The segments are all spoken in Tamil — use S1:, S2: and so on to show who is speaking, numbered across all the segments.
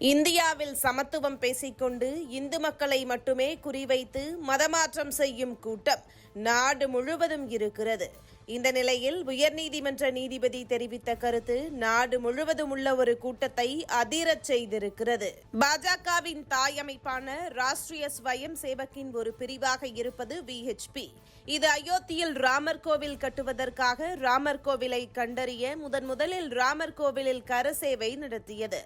S1: இந்தியாவில் சமத்துவம் பேசிக்கொண்டு இந்து மக்களை மட்டுமே குறிவைத்து மதமாற்றம் செய்யும் கூட்டம் நாடு முழுவதும் இருக்கிறது. இந்த நிலையில் உயர்நீதிமன்ற நீதிபதி தெரிவித்த கருத்து நாடு முழுவதும் உள்ள ஒரு கூட்டத்தை அதிரச் செய்திருக்கிறது. பாஜகவின் தாய் அமைப்பான ராஷ்டிரிய ஸ்வயம் சேவக்கின் ஒரு பிரிவாக இருப்பது விஹெச்பி இது அயோத்தியில் ராமர் கோவில் கட்டுவதற்காக ராமர் கோவிலை கண்டறிய முதன் முதலில் ராமர் கோவிலில் கரசேவை நடத்தியது.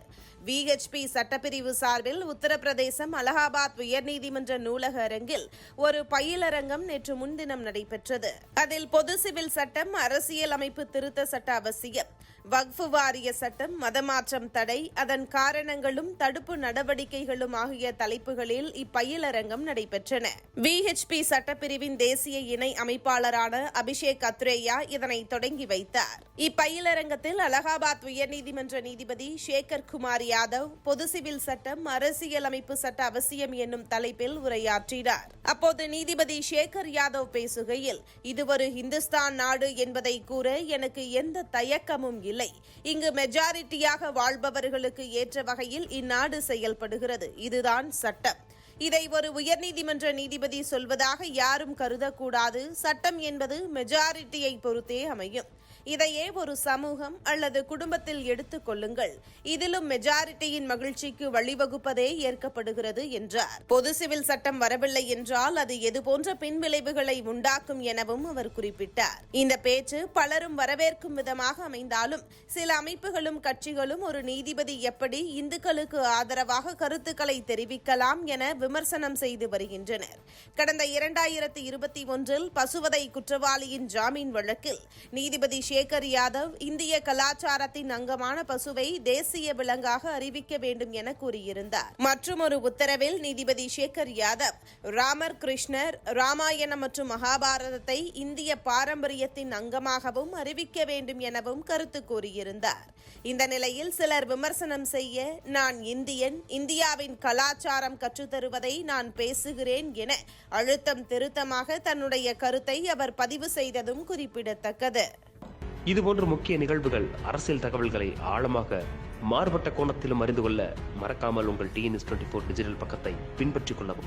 S1: விஹெச்பி சட்டப்பிரிவு சார்பில் உத்தரப்பிரதேசம் அலகாபாத் உயர்நீதிமன்ற நூலக அரங்கில் ஒரு பயிலரங்கம் நேற்று முன்தினம் நடைபெற்றது. அதில் பொது சிவில் சட்டம் அரசியல் அமைப்பு திருத்த சட்ட அவசியம். வக்ஃபு வாரிய சட்டம் மதமாற்றம் தடை அதன் காரணங்களும் தடுப்பு நடவடிக்கைகளும் ஆகிய தலைப்புகளில் இப்பயிலரங்கம் நடைபெற்றன. விஹெச்பி சட்டப்பிரிவின் தேசிய இணை அமைப்பாளரான அபிஷேக் அத்ரேயா இதனை தொடங்கி வைத்தார். இப்பயிலரங்கத்தில் அலகாபாத் உயர்நீதிமன்ற நீதிபதி சேகர் குமார் யாதவ் பொது சிவில் சட்டம் அரசியல் அமைப்பு சட்ட அவசியம் என்னும் தலைப்பில் உரையாற்றினார். அப்போது நீதிபதி சேகர் யாதவ் பேசுகையில் இது ஒரு இந்துஸ்தான் நாடு என்பதை கூற எனக்கு எந்த தயக்கமும் இல்லை. இங்கு மெஜாரிட்டியாக வாழ்பவர்களுக்கு ஏற்ற வகையில் இந்நாடு செயல்படுகிறது. இதுதான் சட்டம். இதை ஒரு உயர்நீதிமன்ற நீதிபதி சொல்வதாக யாரும் கருதக்கூடாது. சட்டம் என்பது மெஜாரிட்டியை பொறுத்தே அமையும். இதையே ஒரு சமூகம் அல்லது குடும்பத்தில் எடுத்துக் கொள்ளுங்கள். இதிலும் மெஜாரிட்டியின் மகிழ்ச்சிக்கு வழிவகுப்பதே ஏற்கப்படுகிறது என்றார். பொது சிவில் சட்டம் வரவில்லை என்றால் அது எதுபோன்ற பின்விளைவுகளை உண்டாக்கும் எனவும் அவர் குறிப்பிட்டார். இந்த பேச்சு பலரும் வரவேற்கும் விதமாக அமைந்தாலும் சில அமைப்புகளும் கட்சிகளும் ஒரு நீதிபதி எப்படி இந்துக்களுக்கு ஆதரவாக கருத்துக்களை தெரிவிக்கலாம் என விமர்சனம் செய்து வருகின்றனர். கடந்த இரண்டாயிரத்தி இருபத்தி ஒன்றில் பசுவதை குற்றவாளியின் ஜாமீன் வழக்கில் நீதிபதி சேகர் யாதவ் இந்திய கலாச்சாரத்தின் அங்கமான பசுவை தேசிய விலங்காக அறிவிக்க வேண்டும் என கூறியிருந்தார். மற்றும் ஒரு உத்தரவில் நீதிபதி சேகர் யாதவ் ராமர் கிருஷ்ணர் ராமாயணம் மற்றும் மகாபாரதத்தை இந்திய பாரம்பரியத்தின் அங்கமாகவும் அறிவிக்க வேண்டும் எனவும் கருத்து கூறியிருந்தார். இந்த நிலையில் சிலர் விமர்சனம் செய்ய நான் இந்தியன் இந்தியாவின் கலாச்சாரம் கற்றுத்தருவதை நான் பேசுகிறேன் என அழுத்தம் திருத்தமாக தன்னுடைய கருத்தை அவர் பதிவு செய்ததும் குறிப்பிடத்தக்கது.
S2: இதுபோன்ற முக்கிய நிகழ்வுகள் அரசியல் தகவல்களை ஆழமாக மாறுபட்ட கோணத்திலும் அறிந்து கொள்ள மறக்காமல் உங்கள் டிஎன்எஸ் டுவெண்ட்டி ஃபோர் டிஜிட்டல் பக்கத்தை பின்பற்றிக் கொள்ளவும்.